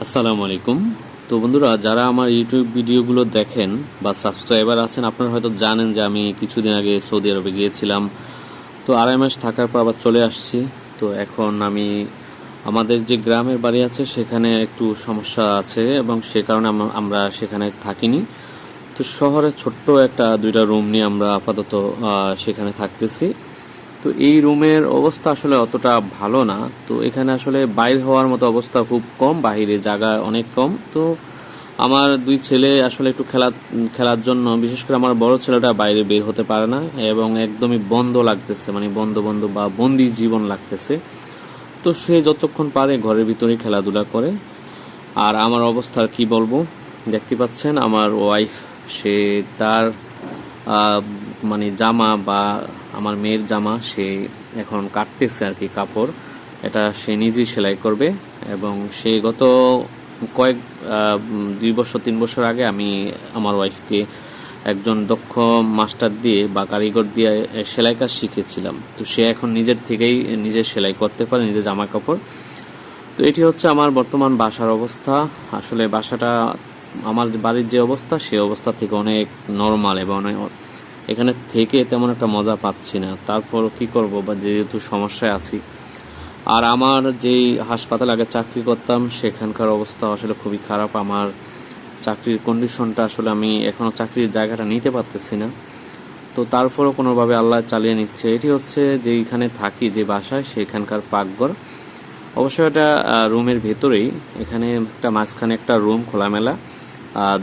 আসসালামু আলাইকুম। তো বন্ধুরা, যারা আমার ইউটিউব ভিডিওগুলো দেখেন বা সাবস্ক্রাইবার আছেন, আপনারা হয়তো জানেন যে আমি কিছুদিন আগে সৌদি আরবে গিয়েছিলাম। তো আড়াই মাস থাকার পর আবার চলে আসছি। তো এখন আমি, আমাদের যে গ্রামের বাড়ি আছে, সেখানে একটু সমস্যা আছে এবং সে কারণে আম- আমরা সেখানে থাকিনি। তো শহরে ছোট্ট একটা দুইটা রুম নিয়ে আমরা আপাতত সেখানে থাকতেছি। তো এই রুমের অবস্থা আসলে অতটা ভালো না। তো এখানে আসলে বাইর হওয়ার মতো অবস্থা খুব কম, বাইরে জায়গা অনেক কম। তো আমার দুই ছেলে আসলে একটু খেলা, খেলার জন্য, বিশেষ করে আমার বড় ছেলেটা বাইরে বের হতে পারে না এবং একদমই বন্ধ লাগতেছে মানে বন্ধ বন্ধ বা বন্দি জীবন লাগতেছে। তো সে যতক্ষণ পারে ঘরের ভিতরেই খেলাধুলা করে। আর আমার অবস্থা আর কি বলব? দেখতে পাচ্ছেন, আমার ওয়াইফ সে তার মানে জামা বা আমার মেয়ের জামা সে এখন কাটতেছে আর কি কাপড়। এটা সে নিজেই সেলাই করবে এবং সে গত কয়েক দুই বছর, তিন বছর আগে আমি আমার ওয়াইফকে একজন দক্ষ মাস্টার দিয়ে বা কারিগর দিয়ে সেলাই কাজ শিখেছিলাম। তো সে এখন নিজের থেকেই নিজে সেলাই করতে পারে, নিজের জামা কাপড়। তো এটি হচ্ছে আমার বর্তমান বাসার অবস্থা। আসলে বাসাটা, আমার বাড়ির যে অবস্থা, সে অবস্থা থেকে অনেক নর্মাল এবং অনেক এখানে থেকে তেমন একটা মজা পাচ্ছি না। তারপর কি করব? বা যেহেতু সমস্যায় আছি। আর আমার যেই হাসপাতালে আগে চাকরি করতাম, সেখানকার অবস্থা আসলে খুবই খারাপ। আমার চাকরির কন্ডিশনটা আসলে আমি এখনও চাকরির জায়গাটা নিতে পারতেছি না। তো তারপরও কোনোভাবে আল্লাহ চালিয়ে নিচ্ছে। এটি হচ্ছে যেইখানে থাকি, যে বাসায়, সেখানকার পাকঘর। অবশ্যই এটা রুমের ভেতরেই। এখানে একটা মাঝখানে একটা রুম খোলামেলা।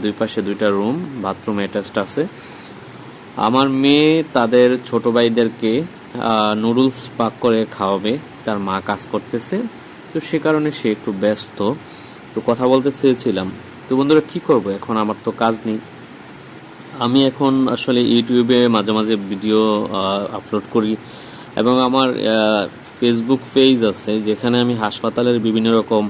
দুই পাশে দুইটা রুম, বাথরুম অ্যাটাচড আছে। আমার মেয়ে তাদের ছোট ভাইদেরকে নুডলস পাক করে খাওয়াবে, তার মা কাজ করতেছে। তো সে কারণে সে একটু ব্যস্ত। তো কথা বলতে চেয়েছিলাম, তো বন্ধুরা কি করব? এখন আমার তো কাজ নেই। আমি এখন আসলে ইউটিউবে মাঝে মাঝে ভিডিও আপলোড করি এবং আমার ফেসবুক পেজ আছে, যেখানে আমি হাসপাতালের বিভিন্ন রকম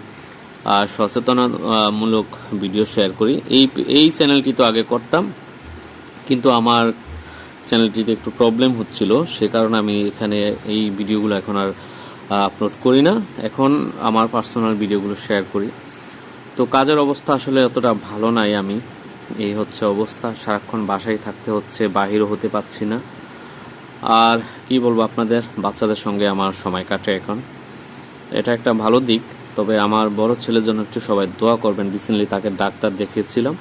সচেতনামূলক ভিডিও শেয়ার করি। এই এই চ্যানেলটি তো আগে করতাম, কিন্তু আমার চ্যানেলটিতে একটু প্রবলেম হচ্ছিল, সে কারণে আমি এখানে এই ভিডিওগুলো এখন আর আপলোড করি না। এখন আমার পার্সোনাল ভিডিওগুলো শেয়ার করি। তো কাজের অবস্থা আসলে অতটা ভালো নাই আমি। এই হচ্ছে অবস্থা, সারাক্ষণ বাসায় থাকতে হচ্ছে, বাহিরও হতে পারছি না। আর কি বলব আপনাদের, বাচ্চাদের সঙ্গে আমার সময় কাটে এখন। এটা একটা ভালো দিক, তবে আমার বড় ছেলের জন্য একটু সবাই দোয়া করবেন। রিসেন্টলি তাকে ডাক্তার দেখিয়েছিলাম।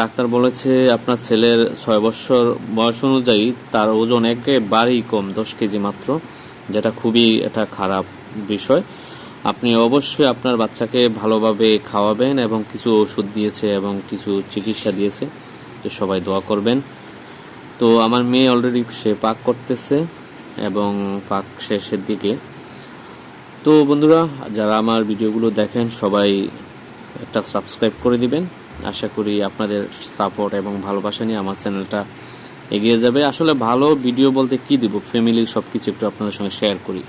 ডাক্তার বলেছে, আপনার ছেলের ছয় বছর বয়স অনুযায়ী তার ওজন একেবারেই কম, দশ কেজি মাত্র, যেটা খুবই একটা খারাপ বিষয়। আপনি অবশ্যই আপনার বাচ্চাকে ভালোভাবে খাওয়াবেন এবং কিছু ওষুধ দিয়েছে এবং কিছু চিকিৎসা দিয়েছে তো সবাই দোয়া করবেন। তো আমার মেয়ে অলরেডি সে পাক করতেছে এবং পাক শেষের দিকে। তো বন্ধুরা, যারা আমার ভিডিওগুলো দেখেন, সবাই একটা সাবস্ক্রাইব করে দিবেন। আশা করি আপনাদের সাপোর্ট এবং ভালোবাসা নিয়ে আমার চ্যানেলটা এগিয়ে যাবে। আসলে ভালো ভিডিও বলতে কি দিব? ফ্যামিলির সব কিছু একটু আপনাদের সঙ্গে শেয়ার করি।